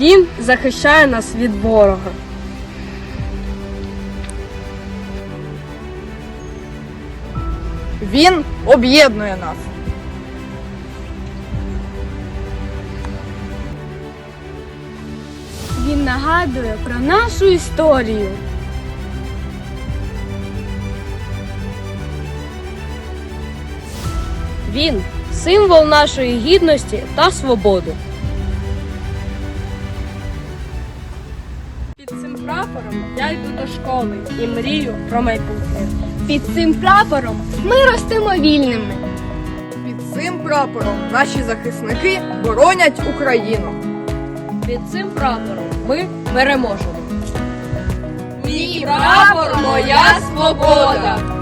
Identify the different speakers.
Speaker 1: Він захищає нас від ворога.
Speaker 2: Він об'єднує нас.
Speaker 1: Він нагадує про нашу історію. Він символ нашої гідності та свободи. Під цим прапором я йду до школи і мрію про майбутнє.
Speaker 3: Під цим прапором ми ростемо вільними.
Speaker 2: Під цим прапором наші захисники боронять Україну.
Speaker 1: Під цим прапором ми переможемо.
Speaker 2: Мій прапор, моя свобода.